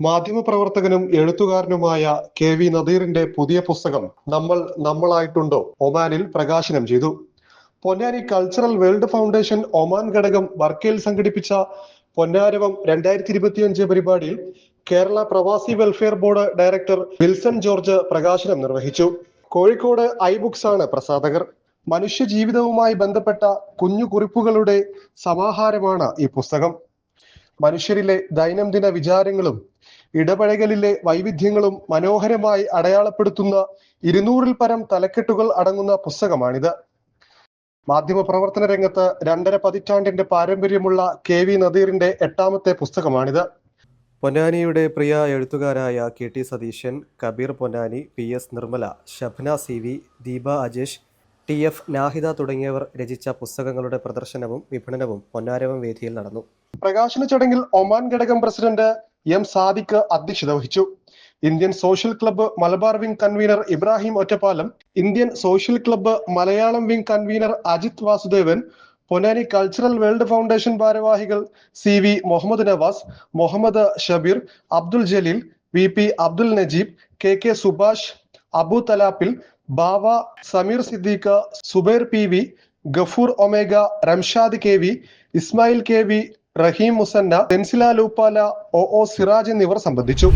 മാധ്യമപ്രവർത്തകനും എഴുത്തുകാരനുമായ K V നദീറിന്റെ പുതിയ പുസ്തകം നമ്മൾ നമ്മളായിട്ടുണ്ടോ ഒമാനിൽ പ്രകാശനം ചെയ്തു. Ponnani cultural world foundation Oman ഘടകം വർക്കയിൽ സംഘടിപ്പിച്ച പൊന്നാരവം രണ്ടായിരത്തി ഇരുപത്തിയഞ്ച് പരിപാടിയിൽ Kerala Pravasi welfare board director Wilson George പ്രകാശനം നിർവഹിച്ചു. കോഴിക്കോട് ഐ ബുക്സ് ആണ് പ്രസാധകർ. മനുഷ്യ ജീവിതവുമായി ബന്ധപ്പെട്ട കുഞ്ഞു കുറിപ്പുകളുടെ സമാഹാരമാണ് ഈ പുസ്തകം. മനുഷ്യരിലെ ദൈനംദിന വിചാരങ്ങളും ഇടപഴകലിലെ വൈവിധ്യങ്ങളും മനോഹരമായി അടയാളപ്പെടുത്തുന്ന ഇരുന്നൂറിൽ പരം തലക്കെട്ടുകൾ അടങ്ങുന്ന പുസ്തകമാണിത്. മാധ്യമ പ്രവർത്തന രംഗത്ത് രണ്ടര പതിറ്റാണ്ടിന്റെ പാരമ്പര്യമുള്ള കെ വി നദീറിന്റെ എട്ടാമത്തെ പുസ്തകമാണിത്. പൊന്നാനിയുടെ പ്രിയ എഴുത്തുകാരായ K T Satheesan Kabeer Ponnani P S Nirmala Shabna C V Deepa Ajesh T F Nahida തുടങ്ങിയവർ രചിച്ച പുസ്തകങ്ങളുടെ പ്രദർശനവും വിപണനവും പൊന്നാരവം വേദിയിൽ നടന്നു. പ്രകാശന ചടങ്ങിൽ ഒമാൻ ഘടകം പ്രസിഡന്റ് എം സാദിഖ് അധ്യക്ഷത വഹിച്ചു. Indian social club Malabar wing convener Ibrahim Ottapalam Indian social club Malayalam wing convener Ajith Vasudevan Ponnani cultural world foundation ഭാരവാഹികൾ C V Muhammad Nawas Muhammad Shabeer Abdul Jaleel V P Abdul Najeeb K K Subhash Abu Thalappil Bava Sameer Siddique Zubair P V Gafoor Omega Ramshad K V Ismail K V Rahim Musanna പെൻസില ലൂപ്പാല O O Siraj എന്നിവർ സംബന്ധിച്ചു.